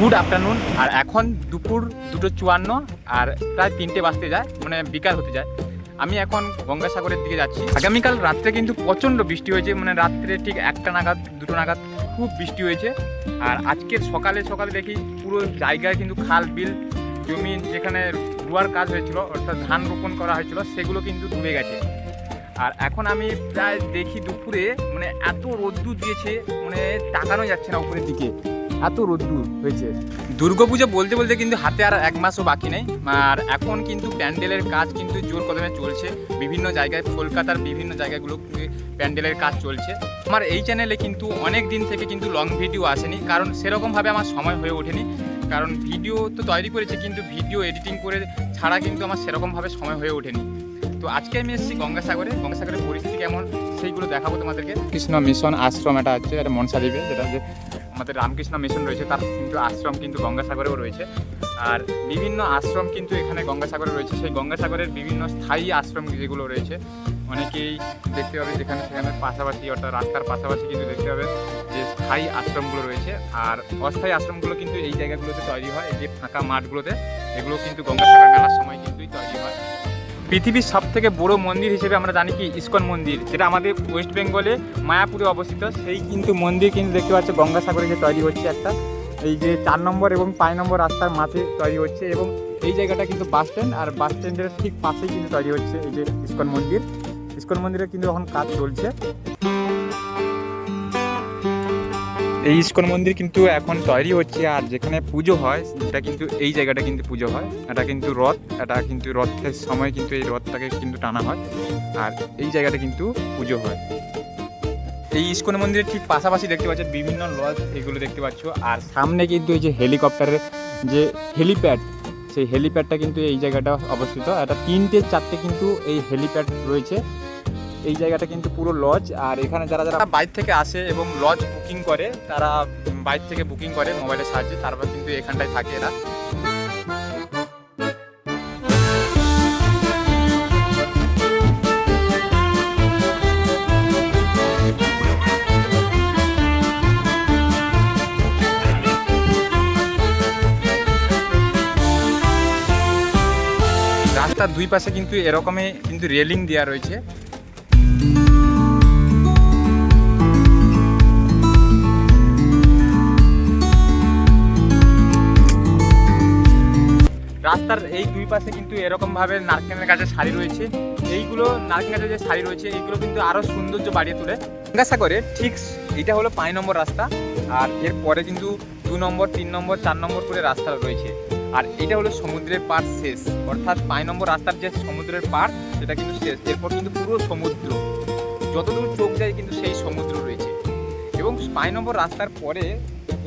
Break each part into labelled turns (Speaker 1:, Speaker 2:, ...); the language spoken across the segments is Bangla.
Speaker 1: Good afternoon. আর এখন দুপুর দুটো চুয়ান্ন, আর প্রায় তিনটে বাজতে যায় মানে বিকাল হতে যায়। আমি এখন গঙ্গাসাগরের দিকে যাচ্ছি। আগামীকাল রাত্রে কিন্তু প্রচণ্ড বৃষ্টি হয়েছে মানে রাত্রে ঠিক একটা নাগাদ, দুটো নাগাদ খুব বৃষ্টি হয়েছে। আর আজকের সকালে সকালে দেখি পুরো জায়গায় কিন্তু খাল, বিল জমি যেখানে রোয়ার কাজ হয়েছিল, অর্থাৎ ধান রোপণ করা হয়েছিল, সেগুলো কিন্তু ডুবে গেছে। আর এখন আমি প্রায় দেখি দুপুরে মানে এত রোদ্দুর দিয়েছে মানে তাকানো যাচ্ছে না উপরের দিকে। এত রোদ্দুর হয়েছে। দুর্গাপুজো বলতে বলতে কিন্তু হাতে আর এক মাসও বাকি নেই। আর এখন কিন্তু প্যান্ডেলের কাজ কিন্তু জোর কদমে চলছে। বিভিন্ন জায়গায় কলকাতার বিভিন্ন জায়গাগুলো প্যান্ডেলের কাজ চলছে। আমার এই চ্যানেলে কিন্তু অনেক দিন থেকে কিন্তু লং ভিডিও আসেনি। কারণ সেরকমভাবে আমার সময় হয়ে ওঠেনি। কারণ ভিডিও তো তৈরি করেছি কিন্তু ভিডিও এডিটিং করে ছাড়া কিন্তু আমার সেরকমভাবে সময় হয়ে ওঠেনি। তো আজকে আমি এসেছি গঙ্গাসাগরে। গঙ্গাসাগরের পরিস্থিতি কেমন সেইগুলো দেখাবো তোমাদেরকে। কৃষ্ণ মিশন আশ্রম এটা হচ্ছে এটা মনসা দ্বীপে যেটা যে আমাদের রামকৃষ্ণ মিশন রয়েছে, তার কিন্তু আশ্রম কিন্তু গঙ্গাসাগরেও রয়েছে। আর বিভিন্ন আশ্রম কিন্তু এখানে গঙ্গাসাগরে রয়েছে। সেই গঙ্গাসাগরের বিভিন্ন স্থায়ী আশ্রম যেগুলো রয়েছে, অনেকেই দেখতে পাবে যেখানে সেখানে পাশাপাশি অর্থাৎ রাস্তার পাশাপাশি কিন্তু দেখতে পাবে যে স্থায়ী আশ্রমগুলো রয়েছে। আর অস্থায়ী আশ্রমগুলো কিন্তু এই জায়গাগুলোতে তৈরি হয়, এই যে ফাঁকা মাঠগুলোতে, এগুলো কিন্তু গঙ্গাসাগর মেলার সময় কিন্তুই তৈরি হয়। পৃথিবীর সব থেকে বড় মন্দির হিসেবে আমরা জানি কি, ইস্কন মন্দির, যেটা আমাদের ওয়েস্ট বেঙ্গলে মায়াপুরে অবস্থিত। সেই কিন্তু মন্দির কিন্তু দেখতে পাচ্ছ, গঙ্গাসাগরে যে তৈরি হচ্ছে একটা। এই যে চার নম্বর এবং পাঁচ নম্বর রাস্তার মাঝে তৈরি হচ্ছে এবং এই জায়গাটা কিন্তু বাস স্ট্যান্ড, আর বাস স্ট্যান্ডের ঠিক পাশেই কিন্তু তৈরি হচ্ছে এই যে ইস্কন মন্দির। ইস্কন মন্দিরে কিন্তু এখন কাজ চলছে। এই ইস্কন মন্দির কিন্তু এখন তৈরি হচ্ছে আর যেখানে পুজো হয়, সেটা কিন্তু এই জায়গাটা কিন্তু পুজো হয়। এটা কিন্তু রথ, এটা কিন্তু রথের সময় কিন্তু এই রথটাকে কিন্তু টানা হয় আর এই জায়গাটা কিন্তু পুজো হয়। এই ইস্কন মন্দিরের ঠিক পাশাপাশি দেখতে পাচ্ছ, বিভিন্ন লজ এগুলো দেখতে পাচ্ছ আর সামনে কিন্তু এই যে হেলিকপ্টারের যে হেলিপ্যাড, সেই হেলিপ্যাডটা কিন্তু এই জায়গাটা অবস্থিত। এটা তিনটে চারটে কিন্তু এই হেলিপ্যাড রয়েছে। এই জায়গাটা কিন্তু পুরো লজ আর এখানে যারা যারা বাইরে থেকে আসে এবং লজ বুকিং করে, তারা বাইরে থেকে বুকিং করে মোবাইলের সাহায্যে, তারপর কিন্তু এখানটায় থাকে এরা। রাস্তার দুই পাশে কিন্তু এরকমই কিন্তু রেলিং দেওয়া রয়েছে। রাস্তার এই দুই পাশে কিন্তু এরকম ভাবে নারকেলের গাছের সারি রয়েছে। এইগুলো নারকেল গাছের যে সারি রয়েছে, এইগুলো কিন্তু আরও সৌন্দর্য বাড়িয়ে তোলে। গঙ্গাসাগরে ঠিক এটা হলো পাঁচ নম্বর রাস্তা, আর এর পরে কিন্তু দু নম্বর, তিন নম্বর, চার নম্বর করে রাস্তা রয়েছে। আর এটা হলো সমুদ্রের পার শেষ। অর্থাৎ পাঁচ নম্বর রাস্তার যে সমুদ্রের পার সেটা কিন্তু শেষ। এরপর কিন্তু পুরো সমুদ্র। যতদূর চোখ যায় কিন্তু সেই সমুদ্র রয়েছে। এবং পাঁচ নম্বর রাস্তার পরে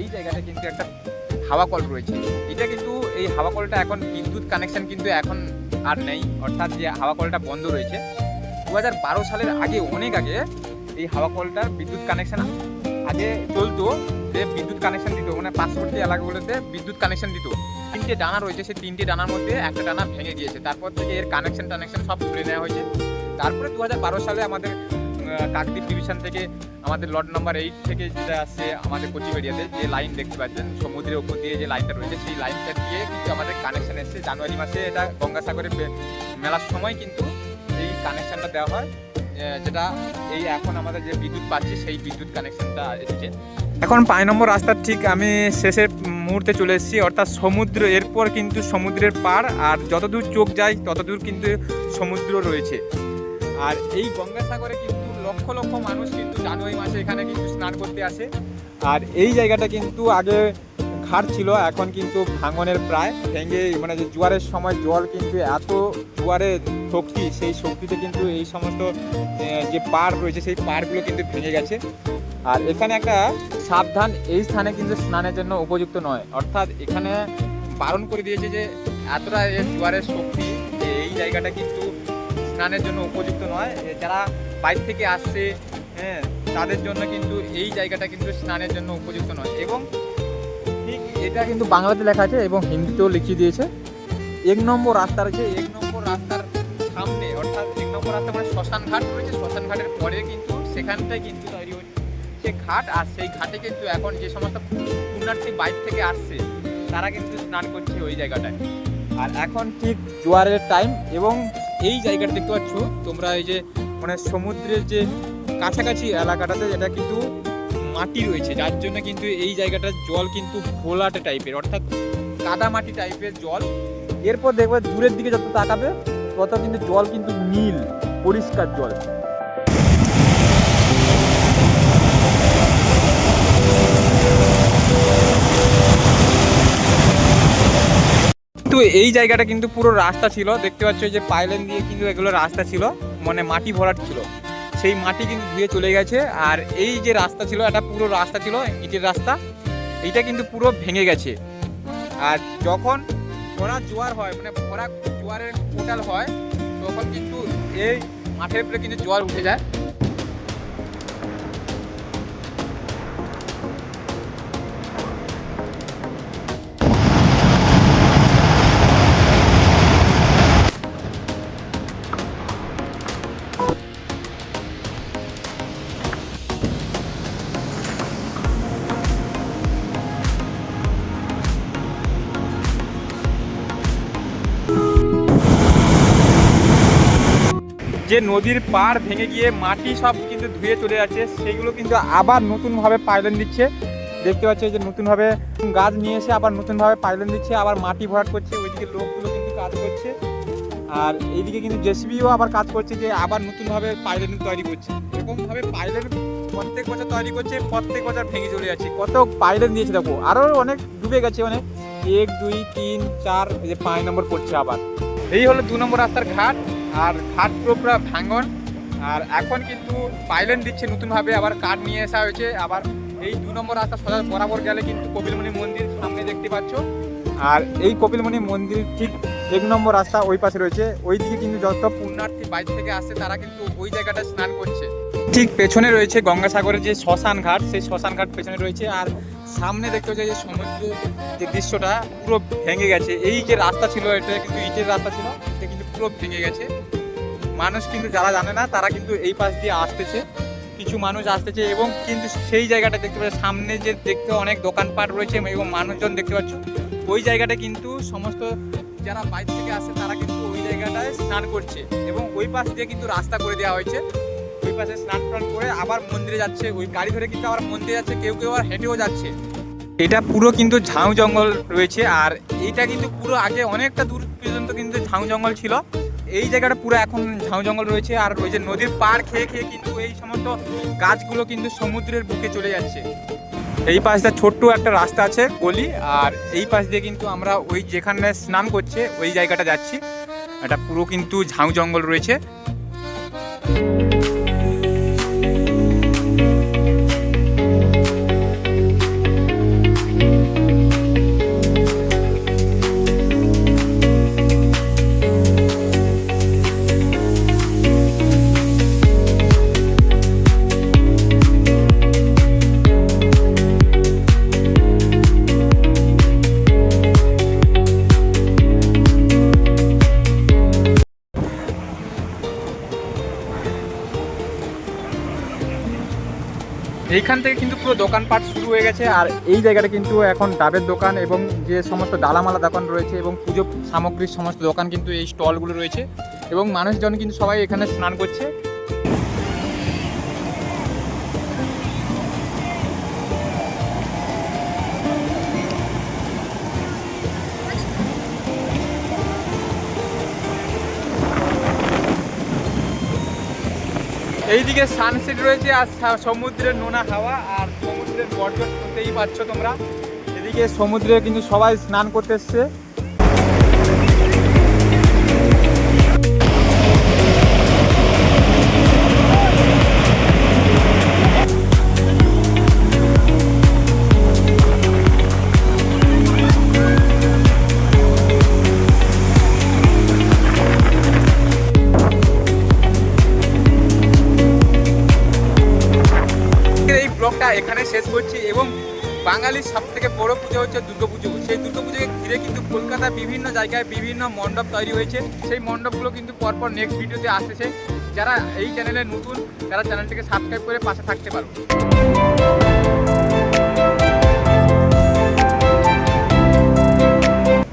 Speaker 1: এই জায়গাটা কিন্তু একটা হাওয়া কল রয়েছে। এটা কিন্তু এই হাওয়া কলটা এখন বিদ্যুৎ কানেকশন কিন্তু এখন আর নেই। অর্থাৎ যে হাওয়া কলটা বন্ধ রয়েছে দু হাজার বারো সালের আগে, অনেক আগে এই হাওয়া কলটার বিদ্যুৎ কানেকশন আগে চলতো, যে বিদ্যুৎ কানেকশন দিত মানে পার্শ্ববর্তী এলাকাগুলোতে বিদ্যুৎ কানেকশন দিত। তিনটে ডানা রয়েছে, সেই তিনটে ডানার মধ্যে একটা ডানা ভেঙে গিয়েছে। তারপর থেকে এর কানেকশন টানেকশন সব তুলে নেওয়া হয়েছে। তারপরে দু হাজার বারো সালে আমাদের কাকদ্বীপ ডিভিশন থেকে আমাদের লট নাম্বার এইট থেকে যেটা আসছে আমাদের কোচিবেড়িয়াতে যে লাইন দেখতে পাচ্ছেন, সমুদ্রের উপর দিয়ে যে লাইনটা রয়েছে, সেই লাইনটা দিয়ে কিন্তু আমাদের কানেকশন এসছে। জানুয়ারি মাসে এটা গঙ্গাসাগরের মেলার সময় কিন্তু এই কানেকশনটা দেওয়া হয়। যেটা এই এখন আমাদের যে বিদ্যুৎ পাচ্ছি, সেই বিদ্যুৎ কানেকশনটা এসেছে। এখন পাঁচ নম্বর রাস্তার ঠিক আমি শেষের মুহূর্তে চলে এসেছি, অর্থাৎ সমুদ্র, এরপর কিন্তু সমুদ্রের পার আর যতদূর চোখ যায়, ততদূর কিন্তু সমুদ্র রয়েছে। আর এই গঙ্গাসাগরে কিন্তু লক্ষ লক্ষ মানুষ কিন্তু জানুয়ারি মাসে এখানে কিন্তু স্নান করতে আসে। আর এই জায়গাটা কিন্তু আগে ঘাট ছিল, এখন কিন্তু ভাঙনের প্রায় ভেঙে মানে যে জোয়ারের সময় জল কিন্তু এত জোয়ারের শক্তি, সেই শক্তিতে কিন্তু এই সমস্ত যে পার রয়েছে, সেই পারগুলো কিন্তু ভেঙে গেছে। আর এখানে একটা সাবধান, এই স্থানে কিন্তু স্নানের জন্য উপযুক্ত নয়। অর্থাৎ এখানে বারণ করে দিয়েছে যে এতটা জোয়ারের শক্তি যে এই জায়গাটা কিন্তু স্নানের জন্য উপযুক্ত নয়। যারা বাইরে থেকে আসছে হ্যাঁ তাদের জন্য কিন্তু এই জায়গাটা কিন্তু স্নানের জন্য উপযুক্ত নয়। এবং ঠিক এটা কিন্তু বাংলাতে লেখা আছে এবং হিন্দিতেও লিখিয়ে দিয়েছে। এক নম্বর রাস্তা রয়েছে এক নম্বর রাস্তার সামনে, অর্থাৎ এক নম্বর রাস্তা মানে শ্মশান ঘাট রয়েছে, শ্মশান ঘাটের পরে কিন্তু সেখানটাই কিন্তু তৈরি হচ্ছে সে ঘাট, আর সেই ঘাটে কিন্তু এখন যে সমস্ত পুণ্যার্থী বাইরে থেকে আসছে, তারা কিন্তু স্নান করছে ওই জায়গাটায়। আর এখন ঠিক জোয়ারের টাইম এবং এই জায়গাটা দেখতে পাচ্ছ, তোমরা এই যে মানে সমুদ্রের যে কাছাকাছি এলাকাটাতে যেটা কিন্তু মাটি রয়েছে, যার জন্য কিন্তু এই জায়গাটার জল কিন্তু ঘোলাটে টাইপের, অর্থাৎ কাদা মাটি টাইপের জল। এরপর দেখবে দূরের দিকে যত তাকাবে, তত কিন্তু জল কিন্তু নীল, পরিষ্কার জল। তো এই জায়গাটা কিন্তু পুরো রাস্তা ছিল, দেখতে পাচ্ছ যে পাইলেন দিয়ে কিন্তু এগুলো রাস্তা ছিল। মানে মাটি ভরাট ছিল। সেই মাটি কিন্তু ধুয়ে চলে গেছে আর এই যে রাস্তা ছিল এটা পুরো রাস্তা ছিল, ইটের রাস্তা, এইটা কিন্তু পুরো ভেঙে গেছে। আর যখন ভরা জোয়ার হয় মানে ভরা জোয়ারের কোটাল হয়, তখন কিন্তু এই মাঠের উপরে কিন্তু জোয়ার উঠে যায়। যে নদীর পাড় ভেঙে গিয়ে মাটি সব কিন্তু ধুয়ে চলে যাচ্ছে, সেগুলো কিন্তু আবার নতুনভাবে পাইলেন দিচ্ছে। দেখতে পাচ্ছ যে নতুনভাবে গাছ নিয়ে এসে আবার নতুনভাবে পাইলেন দিচ্ছে, আবার মাটি ভরাট করছে, ওইদিকে লোকগুলো কিন্তু কাজ করছে। আর এইদিকে কিন্তু জেসিবিও আবার কাজ করছে যে আবার নতুনভাবে পাইলেন তৈরি করছে। এরকমভাবে পাইলেন প্রত্যেক বছর তৈরি করছে, প্রত্যেক বছর ভেঙে চলে যাচ্ছে। কত পাইলেন দিয়েছে দেখো আরও অনেক ডুবে গেছে অনেক এক, দুই, তিন, চার যে পাঁচ নম্বর পড়ছে আবার। এই হলো দু নম্বর রাস্তার ঘাট। আর ঘাট পুরো পুরো ভাঙন। আর এখন কিন্তু পাইলেন দিচ্ছে নতুনভাবে, আবার কাঠ নিয়ে আসা হয়েছে। আবার এই দু নম্বর রাস্তা সোজা বরাবর গেলে কিন্তু কপিলমণি মন্দির সামনে দেখতে পাচ্ছ। আর এই কপিলমণি মন্দির ঠিক এক নম্বর রাস্তা ওই পাশে রয়েছে। ওই দিকে কিন্তু যত পুণ্যার্থী বাইরে থেকে আসছে তারা কিন্তু ওই জায়গাটা স্নান করছে। ঠিক পেছনে রয়েছে গঙ্গাসাগরের যে শ্মশান ঘাট, সেই শ্মশান ঘাট পেছনে রয়েছে। আর সামনে দেখতে হচ্ছে যে সমুদ্র যে দৃশ্যটা পুরো ভেঙে গেছে। এই যে রাস্তা ছিল, এটা কিন্তু ইটের রাস্তা ছিল। এটা ভেঙে গেছে। মানুষ কিন্তু যারা জানে না, তারা কিন্তু এই পাশ দিয়ে আসতেছে। কিছু মানুষ আসতেছে এবং কিন্তু সেই জায়গাটা দেখতে পাচ্ছ, সামনে যে দেখতে অনেক দোকানপাট রয়েছে এবং মানুষজন দেখতে পাচ্ছ, ওই জায়গাটা কিন্তু সমস্ত যারা বাইরে থেকে আসে, তারা কিন্তু ওই জায়গাটায় স্নান করছে এবং ওই পাশ দিয়ে কিন্তু রাস্তা করে দেওয়া হয়েছে। ওই পাশে স্নান টান করে আবার মন্দিরে যাচ্ছে, ওই গাড়ি ধরে কিন্তু আবার মন্দিরে যাচ্ছে, কেউ কেউ আবার হেঁটেও যাচ্ছে। এটা পুরো কিন্তু ঝাউ জঙ্গল রয়েছে আর এইটা কিন্তু পুরো আগে অনেকটা দূর পর্যন্ত কিন্তু ঝাউ জঙ্গল ছিল। এই জায়গাটা পুরো এখন ঝাউ জঙ্গল রয়েছে আর ওই যে নদীর পাড় খেয়ে খেয়ে কিন্তু এই সমস্ত গাছগুলো কিন্তু সমুদ্রের বুকে চলে যাচ্ছে। এই পাশ দিয়ে ছোট্ট একটা রাস্তা আছে গলি আর এই পাশ দিয়ে কিন্তু আমরা ওই যেখানে স্নান করছে ওই জায়গাটা যাচ্ছি। এটা পুরো কিন্তু ঝাউ জঙ্গল রয়েছে। এইখান থেকে কিন্তু পুরো দোকানপাট শুরু হয়ে গেছে, আর এই জায়গাটা কিন্তু এখন ডাবের দোকান এবং যে সমস্ত ডালামালা দোকান রয়েছে এবং পুজো সামগ্রীর সমস্ত দোকান কিন্তু এই স্টলগুলো রয়েছে এবং মানুষজন কিন্তু সবাই এখানে স্নান করছে। এইদিকে সানসেট রয়েছে, আর সমুদ্রের নোনা হাওয়া, আর সমুদ্রের গর্জন করতেই পাচ্ছ তোমরা। এদিকে সমুদ্রে কিন্তু সবাই স্নান করতে এসছে। বাঙালির সব থেকে বড় পুজো হচ্ছে দুর্গাপুজো সেই দুর্গাপুজোকে ঘিরে কিন্তু কলকাতার বিভিন্ন জায়গায় বিভিন্ন মণ্ডপ তৈরি হয়েছে। সেই মণ্ডপগুলো কিন্তু পরপর নেক্সট ভিডিওতে আসতেছে। যারা এই চ্যানেলে নতুন, তারা চ্যানেলটিকে সাবস্ক্রাইব করে পাশে থাকতে পারো।